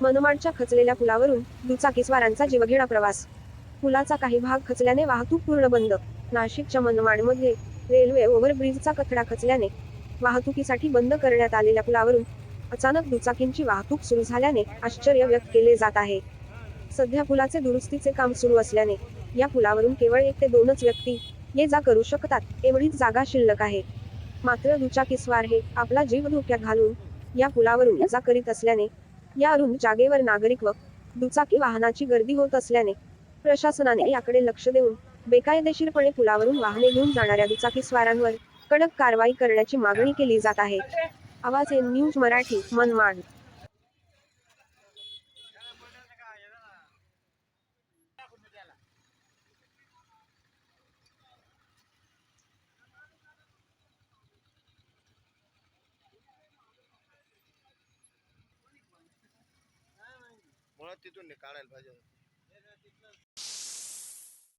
मनमाडच्या खचलेल्या पुलावरून दुचाकीस्वारांचा जीवघेणा प्रवास. पुलाचा काही भाग खचल्याने वाहतूक पूर्ण बंद. नाशिकच्या मनमाडमध्ये रेल्वे ओव्हरब्रिजचा कचडा खचल्याने वाहतुकीसाठी बंद करण्यात आलेल्या पुलावरून अचानक दुचाकींची वाहतूक सुरू झाल्याने आश्चर्य व्यक्त केले जात आहे. सध्या पुलाचे दुरुस्तीचे काम सुरू असल्याने या पुलावरून केवळ एक ते दोनच व्यक्ती ये जा करू शकतात एवढीच जागा शिल्लक आहे. मात्र दुचाकीस्वार हे आपला जीव धोक्यात घालून या पुलावरून जा करीत असल्याने या अरुंद जागेवर नागरिक व दुचाकी वाहनाची गर्दी होत असल्याने प्रशासनाने याकडे लक्ष देऊन बेकायदेशीरपणे पुलावरून वाहने घेऊन जाणाऱ्या दुचाकी स्वारांवर कडक कारवाई करण्याची मागणी केली जात आहे. आवाज एन न्यूज मराठी मनमाड. મળતી હતું ને કાળેલ